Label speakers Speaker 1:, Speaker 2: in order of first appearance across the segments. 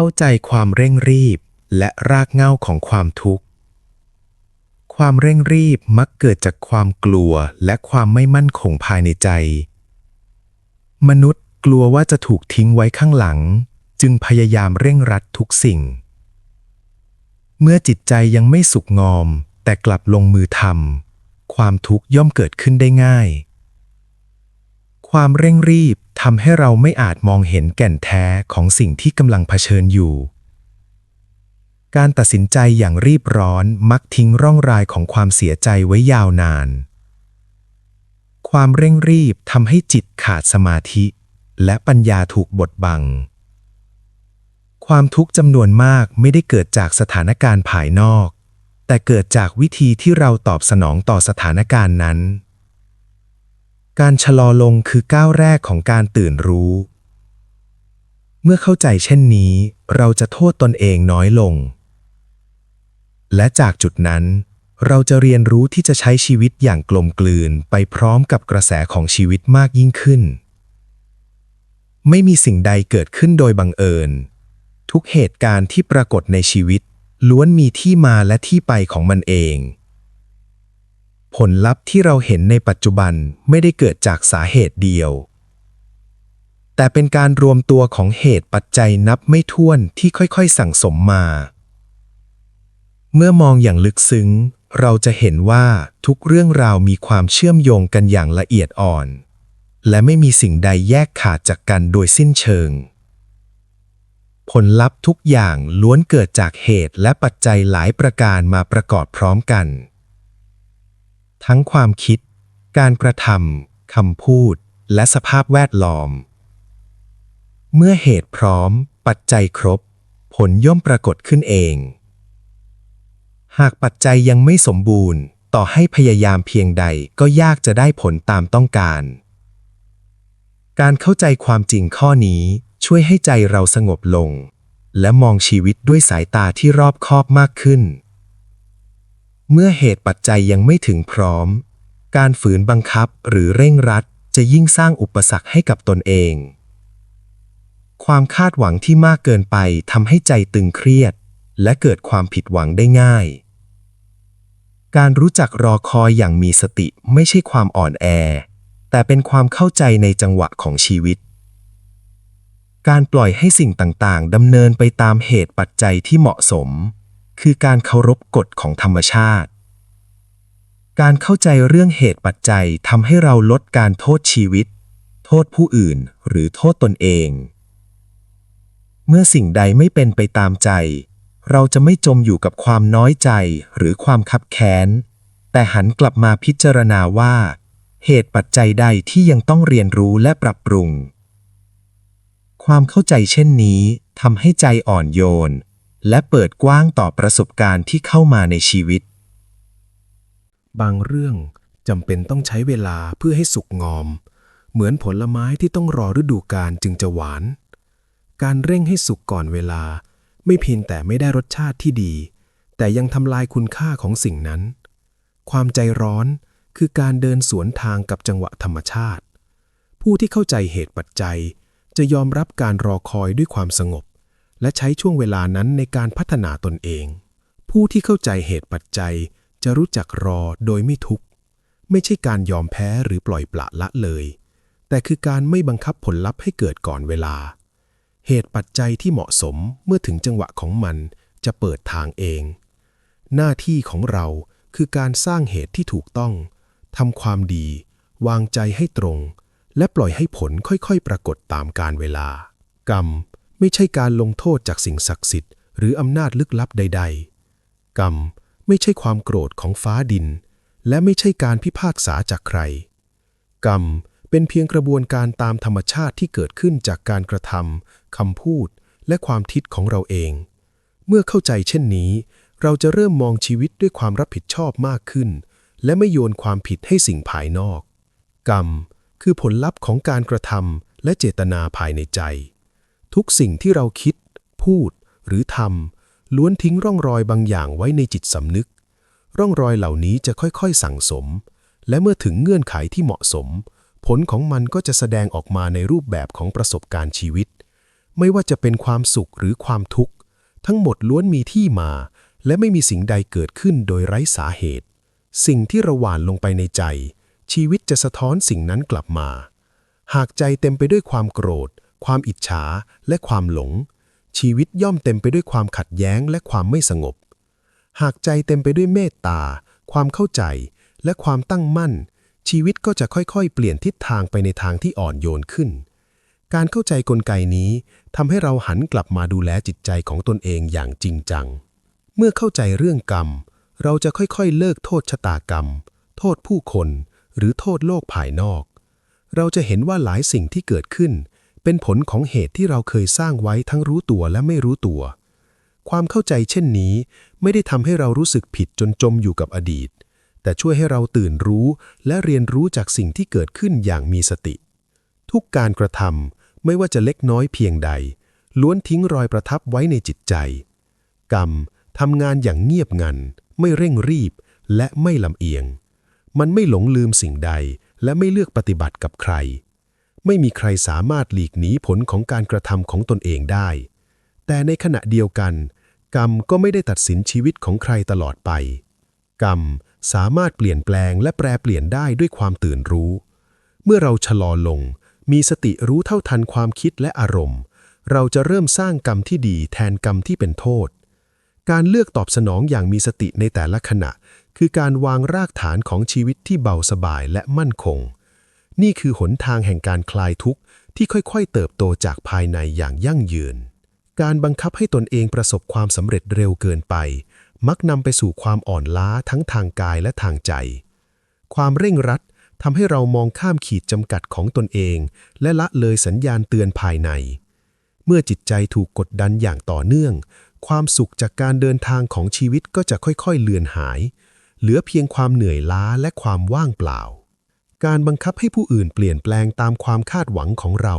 Speaker 1: เข้าใจความเร่งรีบและรากเหง้าของความทุกข์ ความเร่งรีบมักเกิดจากความกลัวและความไม่มั่นคงภายในใจ มนุษย์กลัวว่าจะถูกทิ้งไว้ข้างหลัง จึงพยายามเร่งรัดทุกสิ่ง เมื่อจิตใจยังไม่สุกงอมแต่กลับลงมือทำความทุกข์ย่อมเกิดขึ้นได้ง่าย ความเร่งรีบทำให้เราไม่อาจมองเห็นแก่นแท้ของสิ่งที่กำลังเผชิญอยู่ การตัดสินใจอย่างรีบร้อนมักทิ้งร่องรายของความเสียใจไว้ยาวนาน ความเร่งรีบทำให้จิตขาดสมาธิ และปัญญาถูกบดบัง ความทุกข์จำนวนมากไม่ได้เกิดจากสถานการณ์ภายนอก แต่เกิดจากวิธีที่เราตอบสนองต่อสถานการณ์นั้น การชะลอลงคือก้าวแรกของการตื่นรู้ เมื่อเข้าใจเช่นนี้ เราจะโทษตนเองน้อยลง และจากจุดนั้น เราจะเรียนรู้ที่จะใช้ชีวิตอย่างกลมกลืนไปพร้อมกับกระแสของชีวิตมากยิ่งขึ้น ไม่มีสิ่งใดเกิดขึ้นโดยบังเอิญ ทุกเหตุการณ์ที่ปรากฏในชีวิต ล้วนมีที่มาและที่ไปของมันเอง ผลลัพธ์ที่เราเห็นในปัจจุบันไม่ได้เกิดจากสาเหตุเดียว แต่เป็นการรวมตัวของเหตุปัจจัยนับไม่ถ้วนที่ค่อยๆสั่งสมมา เมื่อมองอย่างลึกซึ้ง เราจะเห็นว่าทุกเรื่องราวมีความเชื่อมโยงกันอย่างละเอียดอ่อน และไม่มีสิ่งใดแยกขาดจากกันโดยสิ้นเชิง ผลลัพธ์ทุกอย่างล้วนเกิดจากเหตุและปัจจัยหลายประการมาประกอบพร้อมกัน ทั้งความคิด การกระทำคำพูด และสภาพแวดล้อม เมื่อเหตุพร้อม ปัจจัยครบ ผลย่อมปรากฏขึ้นเอง หากปัจจัยยังไม่สมบูรณ์ ต่อให้พยายามเพียงใดก็ยากจะได้ผลตามต้องการ การเข้าใจความจริงข้อนี้ช่วยให้ใจเราสงบลง และมองชีวิตด้วยสายตาที่รอบคอบมากขึ้น เมื่อเหตุปัจจัยยังไม่ถึงพร้อม การฝืนบังคับหรือเร่งรัดจะยิ่งสร้างอุปสรรคให้กับตนเอง ความคาดหวังที่มากเกินไปทำให้ใจตึงเครียด และเกิดความผิดหวังได้ง่าย การรู้จักรอคอยอย่างมีสติไม่ใช่ความอ่อนแอ แต่เป็นความเข้าใจในจังหวะของชีวิต การปล่อยให้สิ่งต่างๆดำเนินไปตามเหตุปัจจัยที่เหมาะสม คือการเคารพกฎของธรรมชาติ การเข้าใจเรื่องเหตุปัจจัยทำให้เราลดการโทษชีวิต โทษผู้อื่น หรือโทษตนเอง เมื่อสิ่งใดไม่เป็นไปตามใจ เราจะไม่จมอยู่กับความน้อยใจหรือความคับแค้น แต่หันกลับมาพิจารณาว่า เหตุปัจจัยใดที่ยังต้องเรียนรู้และปรับปรุง ความเข้าใจเช่นนี้ทำให้ใจอ่อนโยน และเปิดกว้างต่อประสบการณ์ที่เข้ามาในชีวิต
Speaker 2: บางเรื่องจำเป็นต้องใช้เวลาเพื่อให้สุกงอม เหมือนผลไม้ที่ต้องรอฤดูกาลจึงจะหวาน การเร่งให้สุกก่อนเวลา ไม่เพียงแต่ไม่ได้รสชาติที่ดี แต่ยังทำลายคุณค่าของสิ่งนั้น ความใจร้อนคือการเดินสวนทางกับจังหวะธรรมชาติ ผู้ที่เข้าใจเหตุปัจจัย จะยอมรับการรอคอยด้วยความสงบ และใช้ช่วงเวลานั้นในการพัฒนาตนเอง ผู้ที่เข้าใจเหตุปัจจัยจะรู้จักรอโดยไม่ทุกข์ ไม่ใช่การยอมแพ้หรือปล่อยปละละเลย แต่คือการไม่บังคับผลลัพธ์ให้เกิดก่อนเวลา เหตุปัจจัยที่เหมาะสมเมื่อถึงจังหวะของมันจะเปิดทางเอง หน้าที่ของเราคือการสร้างเหตุที่ถูกต้องทำความดี วางใจให้ตรง และปล่อยให้ผลค่อยๆ ปรากฏตามกาลเวลา กรรม ไม่ใช่การลงโทษจากสิ่งศักดิ์สิทธิ์หรืออำนาจลึกลับใด ๆ กรรมไม่ใช่ความโกรธของฟ้าดิน และไม่ใช่การพิพากษาจากใคร กรรมเป็นเพียงกระบวนการตามธรรมชาติที่เกิดขึ้นจากการกระทำคำพูด และความคิดของเราเอง เมื่อเข้าใจเช่นนี้ เราจะเริ่มมองชีวิตด้วยความรับผิดชอบมากขึ้น และไม่โยนความผิดให้สิ่งภายนอก กรรมคือผลลัพธ์ของการกระทำและเจตนาภายในใจ ทุกสิ่งที่เราคิด พูด หรือทำล้วนทิ้งร่องรอยบางอย่างไว้ในจิตสำนึก ร่องรอยเหล่านี้จะค่อยๆสั่งสม และเมื่อถึงเงื่อนไขที่เหมาะสม ผลของมันก็จะแสดงออกมาในรูปแบบของประสบการณ์ชีวิต ไม่ว่าจะเป็นความสุขหรือความทุกข์ ทั้งหมดล้วนมีที่มา และไม่มีสิ่งใดเกิดขึ้นโดยไร้สาเหตุ สิ่งที่เราหว่านลงไปในใจ ชีวิตจะสะท้อนสิ่งนั้นกลับมา หากใจเต็มไปด้วยความโกรธ ความอิจฉาและความหลง ชีวิตย่อมเต็มไปด้วยความขัดแย้งและความไม่สงบ หากใจเต็มไปด้วยเมตตา ความเข้าใจ และความตั้งมั่น ชีวิตก็จะค่อยๆ เปลี่ยนทิศทางไปในทางที่อ่อนโยนขึ้น การเข้าใจกลไกนี้ทำให้เราหันกลับมาดูแลจิตใจของตนเองอย่างจริงจัง เมื่อเข้าใจเรื่องกรรม เราจะค่อยๆ เลิกโทษชะตากรรม โทษผู้คน หรือโทษโลกภายนอก เราจะเห็นว่าหลายสิ่งที่เกิดขึ้น เป็นผลของเหตุที่เราเคยสร้างไว้ทั้งรู้ตัวและไม่รู้ตัว ความเข้าใจเช่นนี้ ไม่ได้ทำให้เรารู้สึกผิดจนจมอยู่กับอดีต แต่ช่วยให้เราตื่นรู้และเรียนรู้จากสิ่งที่เกิดขึ้นอย่างมีสติ ทุกการกระทำไม่ว่าจะเล็กน้อยเพียงใด ล้วนทิ้งรอยประทับไว้ในจิตใจ กรรมทำงานอย่างเงียบงัน ไม่เร่งรีบ และไม่ลำเอียง มันไม่หลงลืมสิ่งใด และไม่เลือกปฏิบัติกับใคร ไม่มีใครสามารถหลีกหนีผลของการกระทำของตนเองได้ แต่ในขณะเดียวกัน กรรมก็ไม่ได้ตัดสินชีวิตของใครตลอดไป กรรมสามารถเปลี่ยนแปลงและแปรเปลี่ยนได้ด้วยความตื่นรู้ เมื่อเราชะลอลง มีสติรู้เท่าทันความคิดและอารมณ์ เราจะเริ่มสร้างกรรมที่ดีแทนกรรมที่เป็นโทษ การเลือกตอบสนองอย่างมีสติในแต่ละขณะ คือการวางรากฐานของชีวิตที่เบาสบายและมั่นคง นี่คือหนทางแห่งการคลายทุกข์ที่ค่อยๆ เติบโตจากภายในอย่างยั่งยืน การบังคับให้ตนเองประสบความสำเร็จเร็วเกินไป มักนำไปสู่ความอ่อนล้าทั้งทางกายและทางใจ ความเร่งรัดทำให้เรามองข้ามขีดจำกัดของตนเอง และละเลยสัญญาณเตือนภายใน เมื่อจิตใจถูกกดดันอย่างต่อเนื่อง ความสุขจากการเดินทางของชีวิตก็จะค่อยๆ เลือนหาย เหลือเพียงความเหนื่อยล้าและความว่างเปล่า การบังคับให้ผู้อื่นเปลี่ยนแปลงตามความคาดหวังของเรา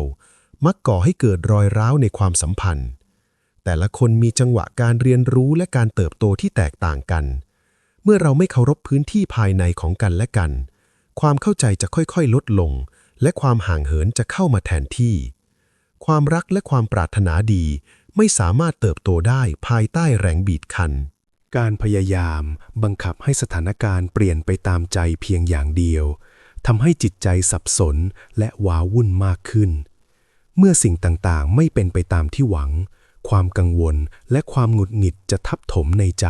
Speaker 2: มักก่อให้เกิดรอยร้าวในความสัมพันธ์ แต่ละคนมีจังหวะการเรียนรู้และการเติบโตที่แตกต่างกัน เมื่อเราไม่เคารพพื้นที่ภายในของกันและกัน ความเข้าใจจะค่อยๆ ลดลง และความห่างเหินจะเข้ามาแทนที่ ความรักและความปรารถนาดีไม่สามารถเติบโตได้ภายใต้แรงบีดคั้น
Speaker 1: การพยายามบังคับให้สถานการณ์เปลี่ยนไปตามใจเพียงอย่างเดียว ทำให้จิตใจสับสนและว้าวุ่นมากขึ้น เมื่อสิ่งต่างๆ ไม่เป็นไปตามที่หวัง ความกังวลและความหงุดหงิดจะทับถมในใจ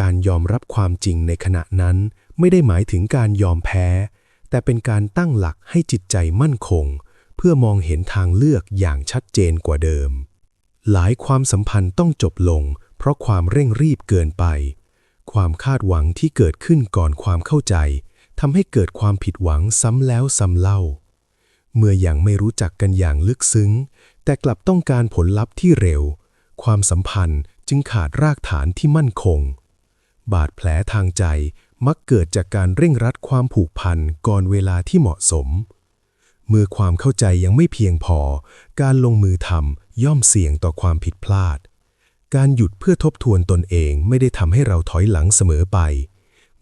Speaker 1: การยอมรับความจริงในขณะนั้น ไม่ได้หมายถึงการยอมแพ้ แต่เป็นการตั้งหลักให้จิตใจมั่นคง เพื่อมองเห็นทางเลือกอย่างชัดเจนกว่าเดิม หลายความสัมพันธ์ต้องจบลง เพราะความเร่งรีบเกินไป ความคาดหวังที่เกิดขึ้นก่อนความเข้าใจ ทำให้เกิดความผิดหวังซ้ำแล้วซ้ำเล่า เมื่ออยังไม่รู้จักกันอย่างลึกซึ้ง แต่กลับต้องการผลลัพธ์ที่เร็ว ความสัมพันธ์จึงขาดรากฐานที่มั่นคง บาดแผลทางใจมักเกิดจากการเร่งรัดความผูกพันก่อนเวลาที่เหมาะสม เมื่อความเข้าใจยังไม่เพียงพอ การลงมือทำย่อมเสี่ยงต่อความผิดพลาด การหยุดเพื่อทบทวนตนเองไม่ได้ทำให้เราถอยหลังเสมอไป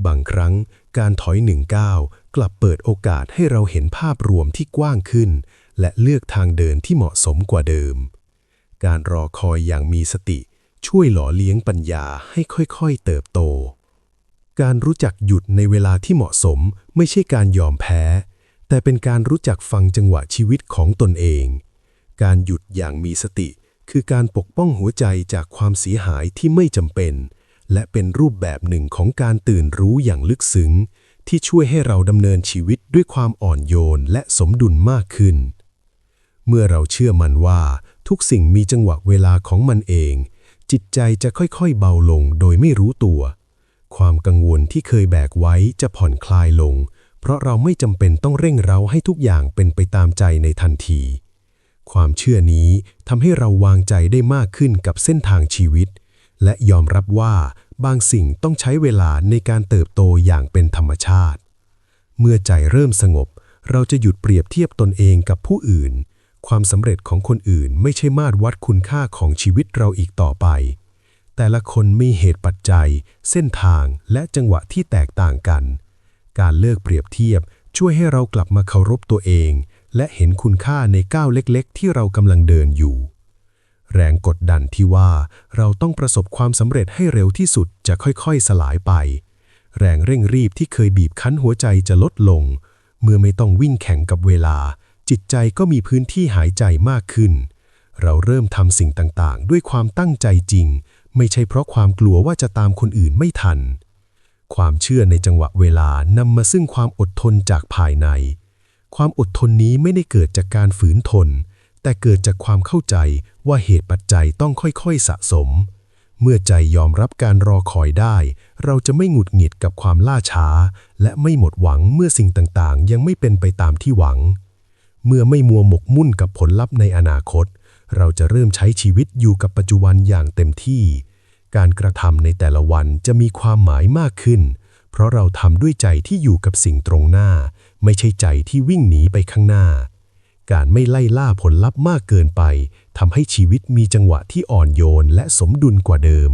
Speaker 1: บางครั้ง การถอยหนึ่งก้าวกลับเปิดโอกาสให้เราเห็นภาพรวมที่กว้างขึ้น และเลือกทางเดินที่เหมาะสมกว่าเดิม การรอคอยอย่างมีสติ ช่วยหล่อเลี้ยงปัญญาให้ค่อยๆเติบโต การรู้จักหยุดในเวลาที่เหมาะสมไม่ใช่การยอมแพ้ แต่เป็นการรู้จักฟังจังหวะชีวิตของตนเอง การหยุดอย่างมีสติ คือการปกป้องหัวใจจากความเสียหายที่ไม่จำเป็น และเป็นรูปแบบหนึ่งของการตื่นรู้อย่างลึกซึ้ง ที่ช่วยให้เราดำเนินชีวิตด้วยความอ่อนโยนและสมดุลมากขึ้น เมื่อเราเชื่อมันว่าทุกสิ่งมีจังหวะเวลาของมันเอง จิตใจจะค่อยๆเบาลงโดยไม่รู้ตัว ความกังวลที่เคยแบกไว้จะผ่อนคลายลง เพราะเราไม่จำเป็นต้องเร่งเร้าให้ทุกอย่างเป็นไปตามใจในทันที ความเชื่อนี้ทำให้เราวางใจได้มากขึ้นกับเส้นทางชีวิต และยอมรับว่าบางสิ่งต้องใช้เวลาในการเติบโตอย่างเป็นธรรมชาติ เมื่อใจเริ่มสงบ เราจะหยุดเปรียบเทียบตนเองกับผู้อื่น ความสำเร็จของคนอื่นไม่ใช่มาตรวัดคุณค่าของชีวิตเราอีกต่อไป แต่ละคนมีเหตุปัจจัย เส้นทางและจังหวะที่แตกต่างกัน การเลิกเปรียบเทียบช่วยให้เรากลับมาเคารพตัวเอง และเห็นคุณค่าในก้าวเล็กๆ ที่เรากำลังเดินอยู่
Speaker 2: แรงกดดันที่ว่าเราต้องประสบความสำเร็จให้เร็วที่สุดจะค่อยๆสลายไป แรงเร่งรีบที่เคยบีบคั้นหัวใจจะลดลง เมื่อไม่ต้องวิ่งแข่งกับเวลา จิตใจก็มีพื้นที่หายใจมากขึ้น เราเริ่มทำสิ่งต่างๆ ด้วยความตั้งใจจริง ไม่ใช่เพราะความกลัวว่าจะตามคนอื่นไม่ทัน ความเชื่อในจังหวะเวลานำมาซึ่งความอดทนจากภายใน ความอดทนนี้ไม่ได้เกิดจากการฝืนทน แต่เกิดจากความเข้าใจว่าเหตุปัจจัยต้องค่อยๆสะสม เมื่อใจยอมรับการรอคอยได้ เราจะไม่หงุดหงิดกับความล่าช้า และไม่หมดหวังเมื่อสิ่งต่างๆ ยังไม่เป็นไปตามที่หวัง เมื่อไม่มัวหมกมุ่นกับผลลัพธ์ในอนาคต เราจะเริ่มใช้ชีวิตอยู่กับปัจจุบันอย่างเต็มที่ การกระทำในแต่ละวันจะมีความหมายมากขึ้น เพราะเราทำด้วยใจที่อยู่กับสิ่งตรงหน้า ไม่ใช่ใจที่วิ่งหนีไปข้างหน้า การไม่ไล่ล่าผลลัพธ์มากเกินไปทำให้ชีวิตมีจังหวะที่อ่อนโยนและสมดุลกว่าเดิม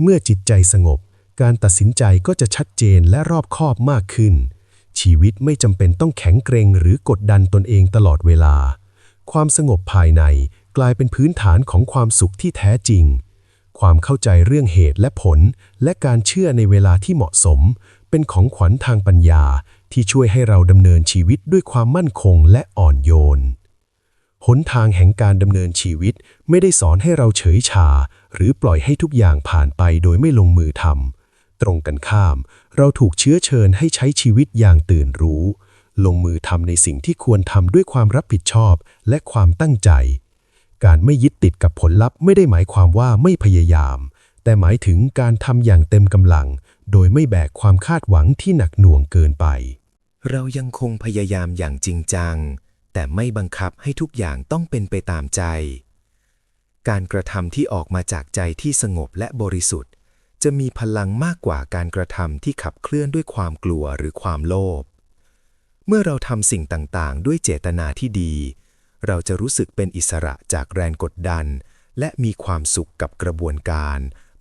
Speaker 2: เมื่อจิตใจสงบ การตัดสินใจก็จะชัดเจนและรอบคอบมากขึ้น ชีวิตไม่จำเป็นต้องแข็งเกรงหรือกดดันตนเองตลอดเวลา ความสงบภายในกลายเป็นพื้นฐานของความสุขที่แท้จริง ความเข้าใจเรื่องเหตุและผล และการเชื่อในเวลาที่เหมาะสม เป็นของขวัญทางปัญญา ที่ช่วยให้เราดำเนินชีวิตด้วยความมั่นคงและอ่อนโยน หนทางแห่งการดำเนินชีวิตไม่ได้สอนให้เราเฉยชา หรือปล่อยให้ทุกอย่างผ่านไปโดยไม่ลงมือทำ ตรงกันข้าม เราถูกเชื้อเชิญให้ใช้ชีวิตอย่างตื่นรู้ ลงมือทำในสิ่งที่ควรทำด้วยความรับผิดชอบและความตั้งใจ การไม่ยึดติดกับผลลัพธ์ไม่ได้หมายความว่าไม่พยายาม แต่หมายถึงการทำอย่างเต็มกำลัง โดยไม่แบกความคาดหวังที่หนักหน่วงเกินไป
Speaker 1: เรายังคงพยายามอย่างจริงจัง แต่ไม่บังคับให้ทุกอย่างต้องเป็นไปตามใจ การกระทำที่ออกมาจากใจที่สงบและบริสุทธิ์ จะมีพลังมากกว่าการกระทำที่ขับเคลื่อนด้วยความกลัวหรือความโลภ เมื่อเราทำสิ่งต่างๆ ด้วยเจตนาที่ดี เราจะรู้สึกเป็นอิสระจากแรงกดดัน และมีความสุขกับกระบวนการ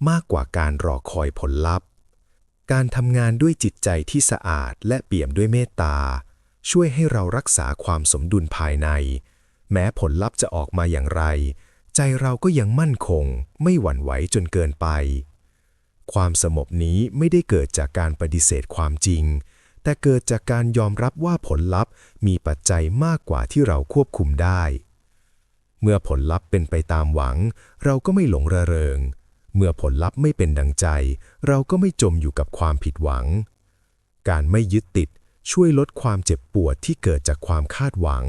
Speaker 1: มากกว่าการรอคอยผลลัพธ์ การทำงานด้วยจิตใจที่สะอาดและเปี่ยมด้วยเมตตา ช่วยให้เรารักษาความสมดุลภายใน แม้ผลลัพธ์จะออกมาอย่างไร ใจเราก็ยังมั่นคง ไม่หวั่นไหวจนเกินไป ความสงบนี้ไม่ได้เกิดจากการปฏิเสธความจริง แต่เกิดจากการยอมรับว่าผลลัพธ์มีปัจจัยมากกว่าที่เราควบคุมได้ เมื่อผลลัพธ์เป็นไปตามหวัง เราก็ไม่หลงระเริง เมื่อผลลัพธ์ไม่เป็นดังใจ เราก็ไม่จมอยู่กับความผิดหวัง การไม่ยึดติดช่วยลดความเจ็บปวดที่เกิดจากความคาดหวัง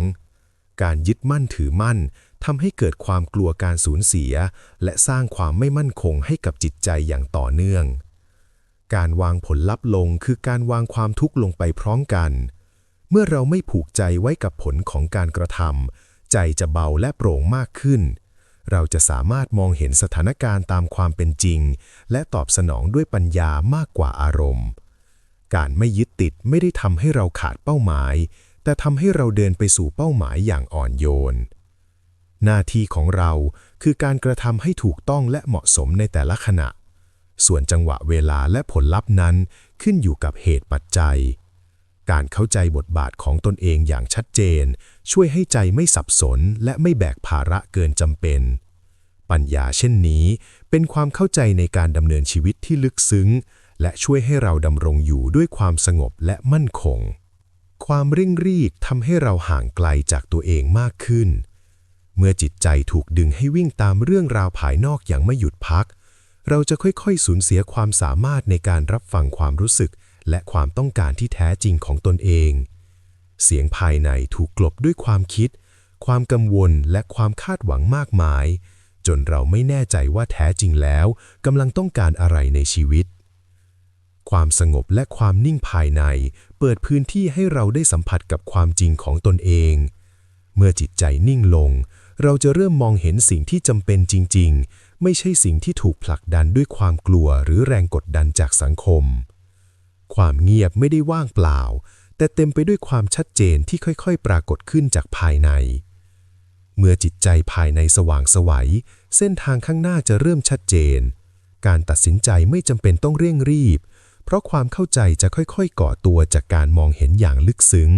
Speaker 1: การยึดมั่นถือมั่นทำให้เกิดความกลัวการสูญเสีย และสร้างความไม่มั่นคงให้กับจิตใจอย่างต่อเนื่อง การวางผลลัพธ์ลงคือการวางความทุกข์ลงไปพร้อมกัน เมื่อเราไม่ผูกใจไว้กับผลของการกระทำใจจะเบาและโปร่งมากขึ้น เราจะสามารถมองเห็นสถานการณ์ตามความเป็นจริง และตอบสนองด้วยปัญญามากกว่าอารมณ์ การไม่ยึดติดไม่ได้ทำให้เราขาดเป้าหมาย แต่ทำให้เราเดินไปสู่เป้าหมายอย่างอ่อนโยน หน้าที่ของเราคือการกระทำให้ถูกต้องและเหมาะสมในแต่ละขณะ ส่วนจังหวะเวลาและผลลัพธ์นั้นขึ้นอยู่กับเหตุปัจจัย การเข้าใจบทบาทของตนเองอย่างชัดเจน ช่วยให้ใจไม่สับสนและไม่แบกภาระเกินจำเป็น ปัญญาเช่นนี้ เป็นความเข้าใจในการดำเนินชีวิตที่ลึกซึ้ง และช่วยให้เราดำรงอยู่ด้วยความสงบและมั่นคง ความเร่งรีบทำให้เราห่างไกลจากตัวเองมากขึ้น เมื่อจิตใจถูกดึงให้วิ่งตามเรื่องราวภายนอกอย่างไม่หยุดพัก เราจะค่อยๆสูญเสียความสามารถในการรับฟังความรู้สึก และความต้องการที่แท้จริงของตนเอง เสียงภายในถูกกลบด้วยความคิด ความกังวลและความคาดหวังมากมาย จนเราไม่แน่ใจว่าแท้จริงแล้วกำลังต้องการอะไรในชีวิต ความสงบและความนิ่งภายในเปิดพื้นที่ให้เราได้สัมผัสกับความจริงของตนเอง เมื่อจิตใจนิ่งลง เราจะเริ่มมองเห็นสิ่งที่จำเป็นจริง ๆ ไม่ใช่สิ่งที่ถูกผลักดันด้วยความกลัวหรือแรงกดดันจากสังคม ความเงียบไม่ได้ว่างเปล่า แต่เต็มไปด้วยความชัดเจนที่ค่อยๆ ปรากฏขึ้นจากภายใน เมื่อจิตใจภายในสว่างไสวัย เส้นทางข้างหน้าจะเริ่มชัดเจน การตัดสินใจไม่จำเป็นต้องเร่งรีบ เพราะความเข้าใจจะค่อยๆ ก่อตัวจากการมองเห็นอย่างลึกซึ้ง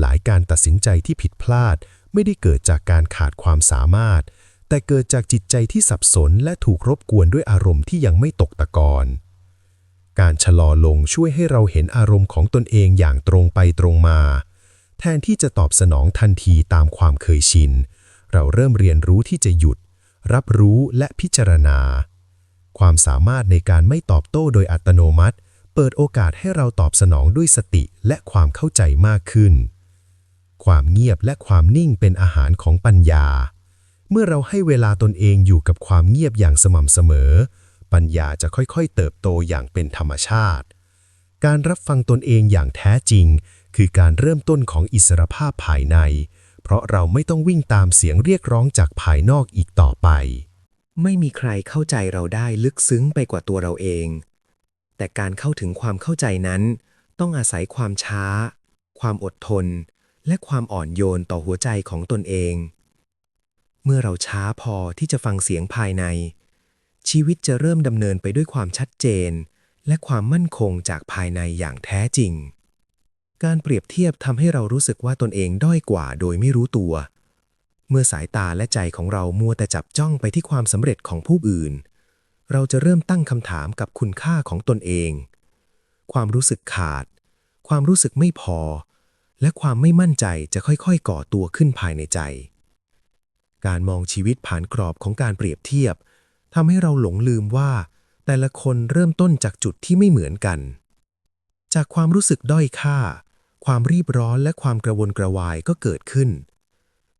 Speaker 1: หลายการตัดสินใจที่ผิดพลาดไม่ได้เกิดจากการขาดความสามารถ แต่เกิดจากจิตใจที่สับสนและถูกรบกวนด้วยอารมณ์ที่ยังไม่ตกตะกอน การชะลอลงช่วยให้เราเห็นอารมณ์ของตนเองอย่างตรงไปตรงมา แทนที่จะตอบสนองทันทีตามความเคยชิน เราเริ่มเรียนรู้ที่จะหยุด รับรู้และพิจารณา ความสามารถในการไม่ตอบโต้โดยอัตโนมัติ เปิดโอกาสให้เราตอบสนองด้วยสติและความเข้าใจมากขึ้น ความเงียบและความนิ่งเป็นอาหารของปัญญา เมื่อเราให้เวลาตนเองอยู่กับความเงียบอย่างสม่ำเสมอ ปัญญาจะค่อยๆ เติบโตอย่างเป็นธรรมชาติ การรับฟังตนเองอย่างแท้จริง คือการเริ่มต้นของอิสรภาพภายใน เพราะเราไม่ต้องวิ่งตามเสียงเรียกร้องจากภายนอกอีกต่อไป
Speaker 3: ไม่มีใครเข้าใจเราได้ลึกซึ้งไปกว่าตัวเราเอง แต่การเข้าถึงความเข้าใจนั้น ต้องอาศัยความช้า ความอดทน และความอ่อนโยนต่อหัวใจของตนเอง เมื่อเราช้าพอที่จะฟังเสียงภายใน ชีวิตจะเริ่มดำเนินไปด้วยความชัดเจน และความมั่นคงจากภายในอย่างแท้จริง การเปรียบเทียบทำให้เรารู้สึกว่าตนเองด้อยกว่าโดยไม่รู้ตัว เมื่อสายตาและใจของเรามัวแต่จับจ้องไปที่ความสำเร็จของผู้อื่น เราจะเริ่มตั้งคำถามกับคุณค่าของตนเอง ความรู้สึกขาด ความรู้สึกไม่พอ และความไม่มั่นใจจะค่อยๆ ก่อตัวขึ้นภายในใจ การมองชีวิตผ่านกรอบของการเปรียบเทียบ ทำให้เราหลงลืมว่า แต่ละคนเริ่มต้นจากจุดที่ไม่เหมือนกัน จากความรู้สึกด้อยค่า ความรีบร้อนและความกระวนกระวายก็เกิดขึ้น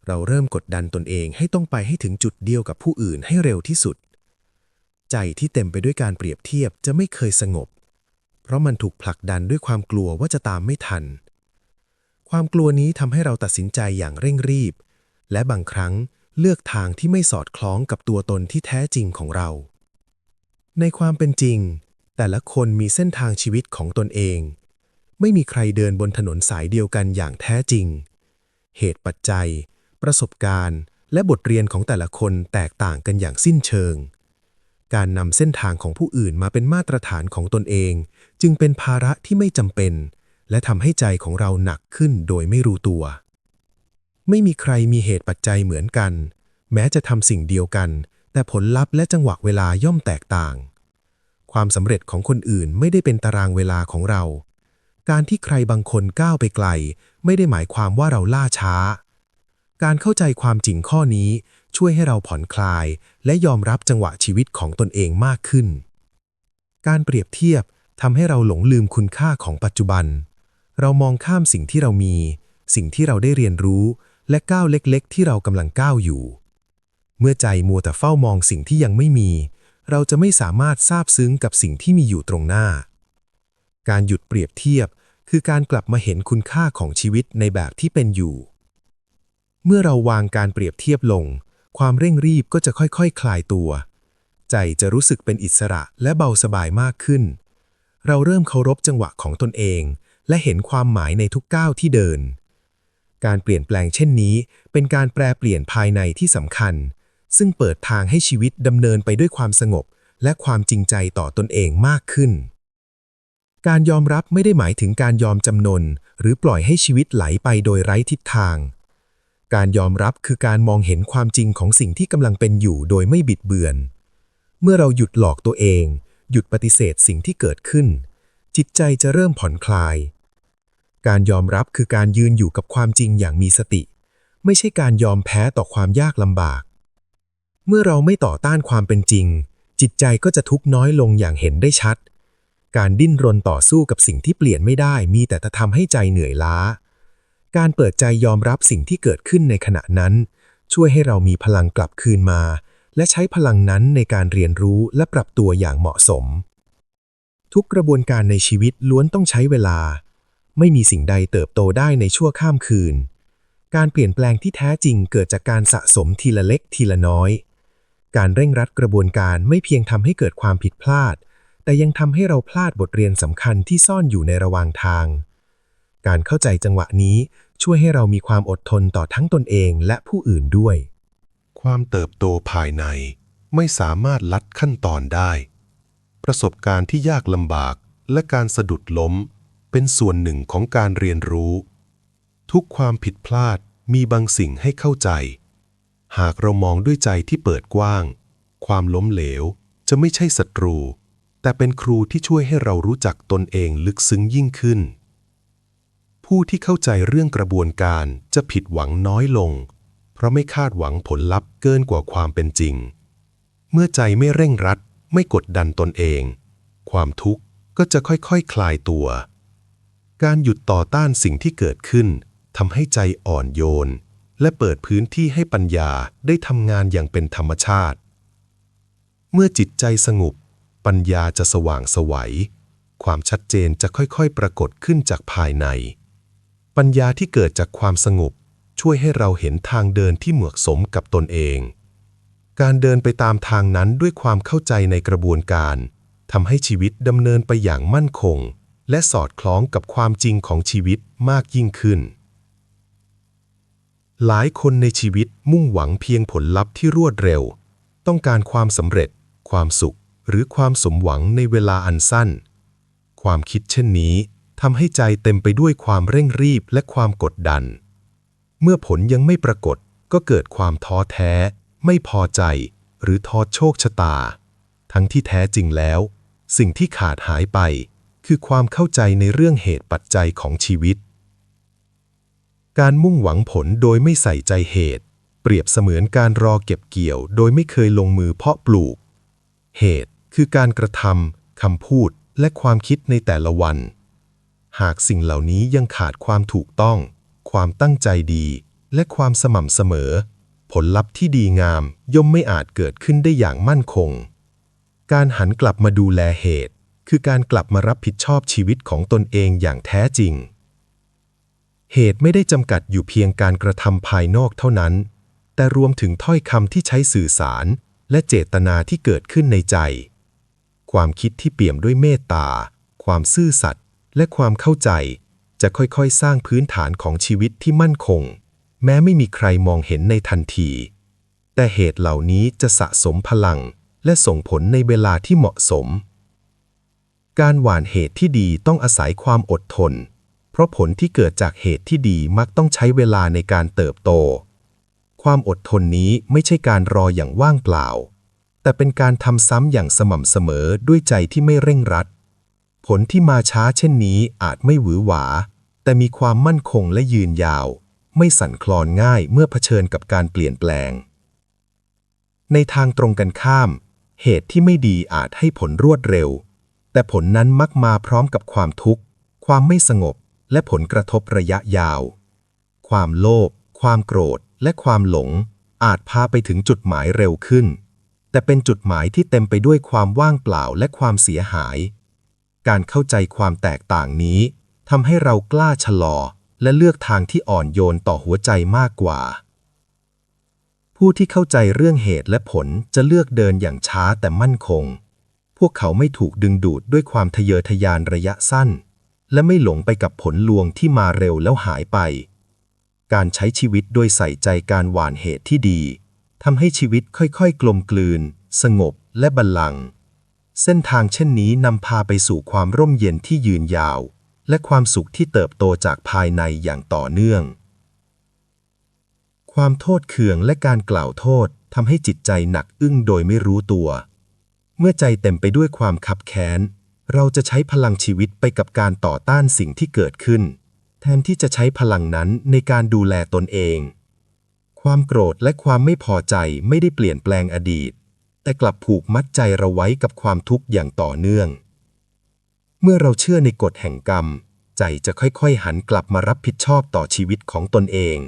Speaker 3: เราเริ่มกดดันตนเองให้ต้องไปให้ถึงจุดเดียวกับผู้อื่นให้เร็วที่สุด ใจที่เต็มไปด้วยการเปรียบเทียบจะไม่เคยสงบ เพราะมันถูกผลักดันด้วยความกลัวว่าจะตามไม่ทัน ความกลัวนี้ทำให้เราตัดสินใจอย่างเร่งรีบ และบางครั้ง เลือกทางที่ไม่สอดคล้องกับตัวตนที่แท้จริงของเรา ในความเป็นจริง แต่ละคนมีเส้นทางชีวิตของตนเอง ไม่มีใครเดินบนถนนสายเดียวกันอย่างแท้จริง เหตุปัจจัย ประสบการณ์ และบทเรียนของแต่ละคนแตกต่างกันอย่างสิ้นเชิง การนำเส้นทางของผู้อื่นมาเป็นมาตรฐานของตนเอง จึงเป็นภาระที่ไม่จำเป็น และทำให้ใจของเราหนักขึ้นโดยไม่รู้ตัว ไม่มีใครมีเหตุปัจจัยเหมือนกัน แม้จะทำสิ่งเดียวกัน แต่ผลลัพธ์และจังหวะเวลาย่อมแตกต่าง ความสำเร็จของคนอื่นไม่ได้เป็นตารางเวลาของเรา การที่ใครบางคนก้าวไปไกล ไม่ได้หมายความว่าเราล่าช้า การเข้าใจความจริงข้อนี้ช่วยให้เราผ่อนคลาย และยอมรับจังหวะชีวิตของตนเองมากขึ้น การเปรียบเทียบทำให้เราหลงลืมคุณค่าของปัจจุบัน เรามองข้ามสิ่งที่เรามี สิ่งที่เราได้เรียนรู้ และก้าวเล็กๆ ที่เรากำลังก้าวอยู่ เมื่อใจมัวแต่เฝ้ามองสิ่งที่ยังไม่มี เราจะไม่สามารถซาบซึ้งกับสิ่งที่มีอยู่ตรงหน้า การหยุดเปรียบเทียบ คือการกลับมาเห็นคุณค่าของชีวิตในแบบที่เป็นอยู่ เมื่อเราวางการเปรียบเทียบลง ความเร่งรีบก็จะค่อยๆคคลายตัว ใจจะรู้สึกเป็นอิสระและเบาสบายมากขึ้น เราเริ่มเคารพจังหวะของตนเอง และเห็นความหมายในทุกก้าวที่เดิน การเปลี่ยนแปลงเช่นนี้ เป็นการแปลเปลี่ยนภายในที่สำคัญ ซึ่งเปิดทางให้ชีวิตดำเนินไปด้วยความสงบ และความจริงใจต่อตนเองมากขึ้น การยอมรับไม่ได้หมายถึงการยอมจำนน หรือปล่อยให้ชีวิตไหลไปโดยไร้ทิศทาง การยอมรับคือการมองเห็นความจริงของสิ่งที่กำลังเป็นอยู่โดยไม่บิดเบือน เมื่อเราหยุดหลอกตัวเอง หยุดปฏิเสธสิ่งที่เกิดขึ้น จิตใจจะเริ่มผ่อนคลาย การยอมรับคือการยืนอยู่กับความจริงอย่างมีสติ ไม่ใช่การยอมแพ้ต่อความยากลำบาก เมื่อเราไม่ต่อต้านความเป็นจริง จิตใจก็จะทุกข์น้อยลงอย่างเห็นได้ชัด การดิ้นรนต่อสู้กับสิ่งที่เปลี่ยนไม่ได้มีแต่จะทำให้ใจเหนื่อยล้า การเปิดใจยอมรับสิ่งที่เกิดขึ้นในขณะนั้น ช่วยให้เรามีพลังกลับคืนมา และใช้พลังนั้นในการเรียนรู้และปรับตัวอย่างเหมาะสม ทุกกระบวนการในชีวิตล้วนต้องใช้เวลา ไม่มีสิ่งใดเติบโตได้ในชั่วข้ามคืน การเปลี่ยนแปลงที่แท้จริงเกิดจากการสะสมทีละเล็กทีละน้อย การเร่งรัดกระบวนการไม่เพียงทำให้เกิดความผิดพลาด แต่ยังทำให้เราพลาดบทเรียนสำคัญที่ซ่อนอยู่ในระหว่างทาง การเข้าใจจังหวะนี้ช่วยให้เรามีความอดทนต่อทั้งตนเองและผู้อื่นด้วย
Speaker 4: ความเติบโตภายในไม่สามารถลัดขั้นตอนได้ ประสบการณ์ที่ยากลำบากและการสะดุดล้ม เป็นส่วนหนึ่งของการเรียนรู้ ทุกความผิดพลาดมีบางสิ่งให้เข้าใจ หากเรามองด้วยใจที่เปิดกว้าง ความล้มเหลวจะไม่ใช่ศัตรู แต่เป็นครูที่ช่วยให้เรารู้จักตนเองลึกซึ้งยิ่งขึ้น ผู้ที่เข้าใจเรื่องกระบวนการจะผิดหวังน้อยลง เพราะไม่คาดหวังผลลัพธ์เกินกว่าความเป็นจริง เมื่อใจไม่เร่งรัดไม่กดดันตนเอง ความทุกข์ก็จะค่อยๆคคลายตัว การหยุดต่อต้านสิ่งที่เกิดขึ้นทำให้ใจอ่อนโยน และเปิดพื้นที่ให้ปัญญาได้ทำงานอย่างเป็นธรรมชาติ เมื่อจิตใจสงบปัญญาจะสว่างไสวัย ความชัดเจนจะค่อยๆ ปรากฏขึ้นจากภายใน ปัญญาที่เกิดจากความสงบช่วยให้เราเห็นทางเดินที่เหมาะสมกับตนเอง การเดินไปตามทางนั้นด้วยความเข้าใจในกระบวนการทำให้ชีวิตดำเนินไปอย่างมั่นคง และสอดคล้องกับความจริงของชีวิตมากยิ่งขึ้น หลายคนในชีวิตมุ่งหวังเพียงผลลัพธ์ที่รวดเร็ว ต้องการความสำเร็จ ความสุข หรือความสมหวังในเวลาอันสั้น ความคิดเช่นนี้ทำให้ใจเต็มไปด้วยความเร่งรีบและความกดดัน เมื่อผลยังไม่ปรากฏก็เกิดความท้อแท้ ไม่พอใจ หรือท้อโชคชะตา ทั้งที่แท้จริงแล้ว สิ่งที่ขาดหายไป คือความเข้าใจในเรื่องเหตุปัจจัยของชีวิต การมุ่งหวังผลโดยไม่ใส่ใจเหตุ เปรียบเสมือนการรอเก็บเกี่ยว โดยไม่เคยลงมือเพาะปลูก เหตุคือการกระทำคำพูดและความคิดในแต่ละวัน หากสิ่งเหล่านี้ยังขาดความถูกต้อง ความตั้งใจดี และความสม่ำเสมอ ผลลัพธ์ที่ดีงามย่อมไม่อาจเกิดขึ้นได้อย่างมั่นคง การหันกลับมาดูแลเหตุ คือการกลับมารับผิดชอบชีวิตของตนเองอย่างแท้จริง เหตุไม่ได้จำกัดอยู่เพียงการกระทำภายนอกเท่านั้น แต่รวมถึงถ้อยคำที่ใช้สื่อสาร และเจตนาที่เกิดขึ้นในใจ ความคิดที่เปี่ยมด้วยเมตตา ความซื่อสัตย์และความเข้าใจ จะค่อยๆ สร้างพื้นฐานของชีวิตที่มั่นคง แม้ไม่มีใครมองเห็นในทันที แต่เหตุเหล่านี้จะสะสมพลังและส่งผลในเวลาที่เหมาะสม การหว่านเหตุที่ดีต้องอาศัยความอดทน เพราะผลที่เกิดจากเหตุที่ดีมักต้องใช้เวลาในการเติบโต ความอดทนนี้ไม่ใช่การรออย่างว่างเปล่า แต่เป็นการทำซ้ำอย่างสม่ำเสมอด้วยใจที่ไม่เร่งรัด ผลที่มาช้าเช่นนี้อาจไม่หวือหวา แต่มีความมั่นคงและยืนยาว ไม่สั่นคลอนง่ายเมื่อเผชิญกับการเปลี่ยนแปลง ในทางตรงกันข้าม เหตุที่ไม่ดีอาจให้ผลรวดเร็ว แต่ผลนั้นมักมาพร้อมกับความทุกข์ ความไม่สงบ และผลกระทบระยะยาว ความโลภ ความโกรธ และความหลง อาจพาไปถึงจุดหมายเร็วขึ้น แต่เป็นจุดหมายที่เต็มไปด้วยความว่างเปล่าและความเสียหาย การเข้าใจความแตกต่างนี้ทำให้เรากล้าชะลอ และเลือกทางที่อ่อนโยนต่อหัวใจมากกว่า ผู้ที่เข้าใจเรื่องเหตุและผลจะเลือกเดินอย่างช้าแต่มั่นคง พวกเขาไม่ถูกดึงดูดด้วยความทะเยอทะยานระยะสั้น และไม่หลงไปกับผลลวงที่มาเร็วแล้วหายไป การใช้ชีวิตโดยใส่ใจการหว่านเหตุที่ดีทำให้ชีวิตค่อยๆ กลมกลืน สงบและบัลลัง เส้นทางเช่นนี้นำพาไปสู่ความร่มเย็นที่ยืนยาว และความสุขที่เติบโตจากภายในอย่างต่อเนื่อง ความโทษเคืองและการกล่าวโทษทำให้จิตใจหนักอึ้งโดยไม่รู้ตัว เมื่อใจเต็มไปด้วยความคับแค้น เราจะใช้พลังชีวิตไปกับการต่อต้านสิ่งที่เกิดขึ้น แทนที่จะใช้พลังนั้นในการดูแลตนเอง ความโกรธและความไม่พอใจไม่ได้เปลี่ยนแปลงอดีต แต่กลับผูกมัดใจเราไว้กับความทุกข์อย่างต่อเนื่อง เมื่อเราเชื่อในกฎแห่งกรรม ใจจะค่อยๆ หันกลับมารับผิดชอบต่อชีวิตของตนเอง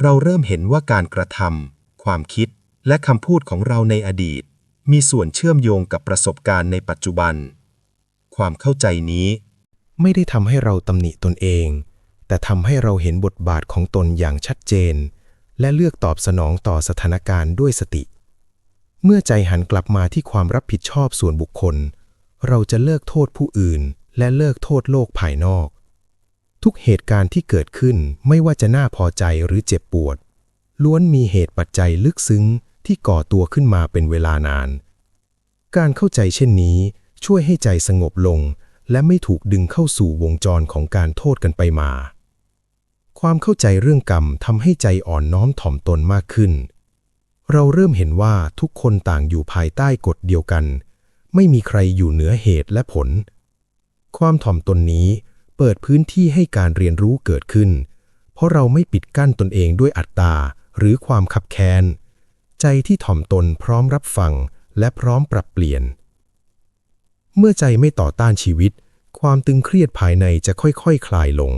Speaker 4: เราเริ่มเห็นว่าการกระทำความคิดและคำพูดของเราในอดีต มีส่วนเชื่อมโยงกับประสบการณ์ในปัจจุบัน ความเข้าใจนี้
Speaker 2: ไม่ได้ทำให้เราตำหนิตนเอง แต่ทำให้เราเห็นบทบาทของตนอย่างชัดเจน และเลือกตอบสนองต่อสถานการณ์ด้วยสติ เมื่อใจหันกลับมาที่ความรับผิดชอบส่วนบุคคล เราจะเลิกโทษผู้อื่น และเลิกโทษโลกภายนอก ทุกเหตุการณ์ที่เกิดขึ้นไม่ว่าจะน่าพอใจหรือเจ็บปวดล้วนมีเหตุปัจจัยลึกซึ้ง ที่ก่อตัวขึ้นมาเป็นเวลานาน การเข้าใจเช่นนี้ช่วยให้ใจสงบลง และไม่ถูกดึงเข้าสู่วงจรของการโทษกันไปมา ความเข้าใจเรื่องกรรมทำให้ใจอ่อนน้อมถ่อมตนมากขึ้น เราเริ่มเห็นว่าทุกคนต่างอยู่ภายใต้กฎเดียวกัน ไม่มีใครอยู่เหนือเหตุและผล ความถ่อมตนนี้เปิดพื้นที่ให้การเรียนรู้เกิดขึ้น เพราะเราไม่ปิดกั้นตนเองด้วยอัตตาหรือความขับแค้น ใจที่ถ่อมตนพร้อมรับฟังและพร้อมปรับเปลี่ยน เมื่อใจไม่ต่อต้านชีวิต ความตึงเครียดภายในจะค่อยๆคคลายลง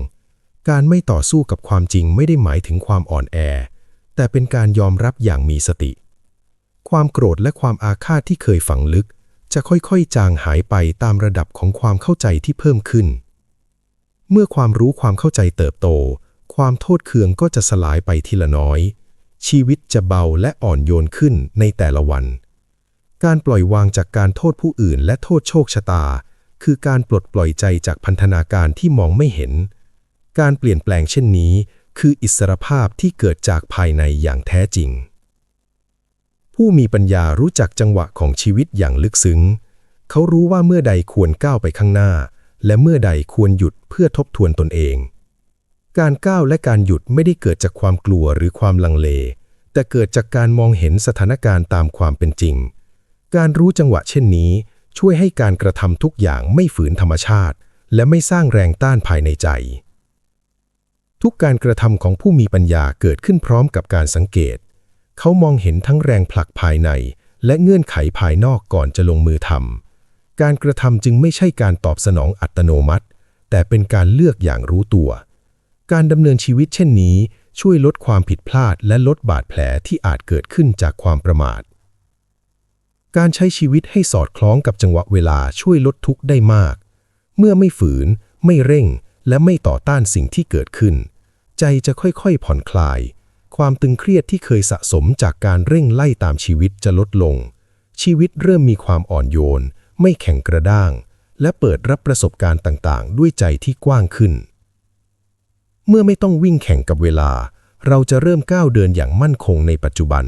Speaker 2: การไม่ต่อสู้กับความจริงไม่ได้หมายถึงความอ่อนแอ แต่เป็นการยอมรับอย่างมีสติ ความโกรธและความอาฆาตที่เคยฝังลึก จะค่อยๆ จางหายไปตามระดับของความเข้าใจที่เพิ่มขึ้น เมื่อความรู้ความเข้าใจเติบโต ความโทษเคืองก็จะสลายไปทีละน้อย ชีวิตจะเบาและอ่อนโยนขึ้นในแต่ละวัน การปล่อยวางจากการโทษผู้อื่นและโทษโชคชะตา คือการปลดปล่อยใจจากพันธนาการที่มองไม่เห็น การเปลี่ยนแปลงเช่นนี้ คืออิสรภาพที่เกิดจากภายในอย่างแท้จริง ผู้มีปัญญารู้จักจังหวะของชีวิตอย่างลึกซึ้ง เขารู้ว่าเมื่อใดควรก้าวไปข้างหน้า และเมื่อใดควรหยุดเพื่อทบทวนตนเอง การก้าวและการหยุดไม่ได้เกิดจากความกลัวหรือความลังเล แต่เกิดจากการมองเห็นสถานการณ์ตามความเป็นจริง การรู้จังหวะเช่นนี้ ช่วยให้การกระทำทุกอย่างไม่ฝืนธรรมชาติ และไม่สร้างแรงต้านภายในใจ ทุกการกระทำของผู้มีปัญญาเกิดขึ้นพร้อมกับการสังเกต เขามองเห็นทั้งแรงผลักภายใน และเงื่อนไขภายนอกก่อนจะลงมือทำการกระทำจึงไม่ใช่การตอบสนองอัตโนมัติ แต่เป็นการเลือกอย่างรู้ตัว การดำเนินชีวิตเช่นนี้ ช่วยลดความผิดพลาดและลดบาดแผลที่อาจเกิดขึ้นจากความประมาท การใช้ชีวิตให้สอดคล้องกับจังหวะเวลาช่วยลดทุกข์ได้มาก เมื่อไม่ฝืน ไม่เร่ง และไม่ต่อต้านสิ่งที่เกิดขึ้น ใจจะค่อยๆผ่อนคลาย ความตึงเครียดที่เคยสะสมจากการเร่งไล่ตามชีวิตจะลดลง ชีวิตเริ่มมีความอ่อนโยน ไม่แข็งกระด้าง และเปิดรับประสบการณ์ต่างๆ ด้วยใจที่กว้างขึ้น เมื่อไม่ต้องวิ่งแข่งกับเวลา เราจะเริ่มก้าวเดินอย่างมั่นคงในปัจจุบัน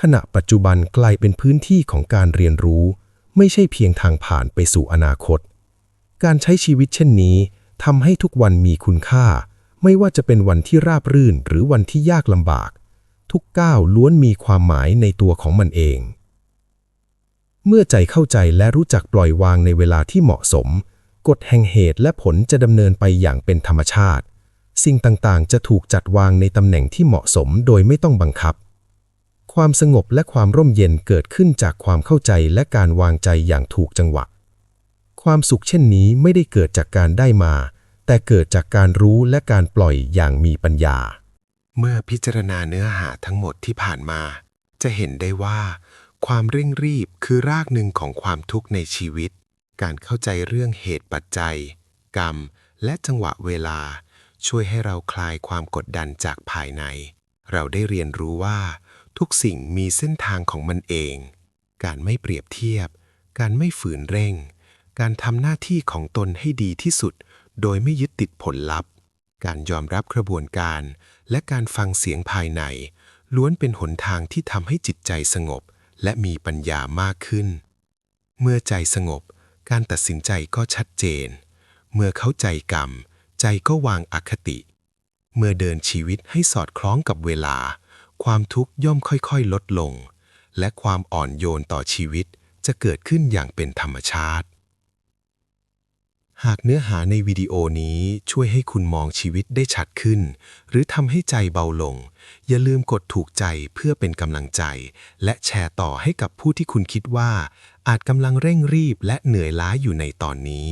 Speaker 2: ขณะปัจจุบันกลายเป็นพื้นที่ของการเรียนรู้ ไม่ใช่เพียงทางผ่านไปสู่อนาคต การใช้ชีวิตเช่นนี้ทำให้ทุกวันมีคุณค่า ไม่ว่าจะเป็นวันที่ราบรื่นหรือวันที่ยากลำบาก ทุกก้าวล้วนมีความหมายในตัวของมันเอง เมื่อใจเข้าใจและรู้จักปล่อยวางในเวลาที่เหมาะสม กฎแห่งเหตุและผลจะดำเนินไปอย่างเป็นธรรมชาติ สิ่งต่างๆ จะถูกจัดวางในตำแหน่งที่เหมาะสมโดยไม่ต้องบังคับ ความสงบและความร่มเย็นเกิดขึ้นจากความเข้าใจและการวางใจอย่างถูกจังหวะ ความสุขเช่นนี้ไม่ได้เกิดจากการได้มา แต่เกิดจากการรู้และการปล่อยอย่างมีปัญญา
Speaker 1: เมื่อพิจารณาเนื้อหาทั้งหมดที่ผ่านมา จะเห็นได้ว่า ความเร่งรีบคือรากหนึ่งของความทุกข์ในชีวิต การเข้าใจเรื่องเหตุปัจจัย กรรม และจังหวะเวลา ช่วยให้เราคลายความกดดันจากภายใน เราได้เรียนรู้ว่า ทุกสิ่งมีเส้นทางของมันเอง การไม่เปรียบเทียบ การไม่ฝืนเร่ง การทำหน้าที่ของตนให้ดีที่สุด โดยไม่ยึดติดผลลัพธ์ การยอมรับกระบวนการ และการฟังเสียงภายใน ล้วนเป็นหนทางที่ทำให้จิตใจสงบ และมีปัญญามากขึ้น เมื่อใจสงบ การตัดสินใจก็ชัดเจน เมื่อเข้าใจกรรม ใจก็วางอคติ เมื่อเดินชีวิตให้สอดคล้องกับเวลา ความทุกข์ย่อมค่อยๆ ลดลง และความอ่อนโยนต่อชีวิตจะเกิดขึ้นอย่างเป็นธรรมชาติ หากเนื้อหาในวิดีโอนี้ช่วยให้คุณมองชีวิตได้ชัดขึ้น หรือทำให้ใจเบาลง อย่าลืมกดถูกใจเพื่อเป็นกำลังใจ และแชร์ต่อให้กับผู้ที่คุณคิดว่า อาจกำลังเร่งรีบและเหนื่อยล้าอยู่ในตอนนี้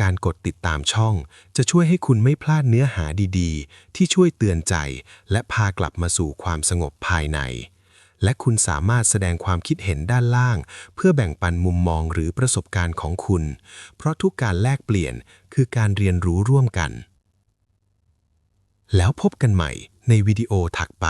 Speaker 1: การกดติดตามช่อง จะช่วยให้คุณไม่พลาดเนื้อหาดีๆ ที่ช่วยเตือนใจ และพากลับมาสู่ความสงบภายใน และคุณสามารถแสดงความคิดเห็นด้านล่าง เพื่อแบ่งปันมุมมองหรือประสบการณ์ของคุณ เพราะทุกการแลกเปลี่ยนคือการเรียนรู้ร่วมกัน แล้วพบกันใหม่ในวิดีโอถัดไป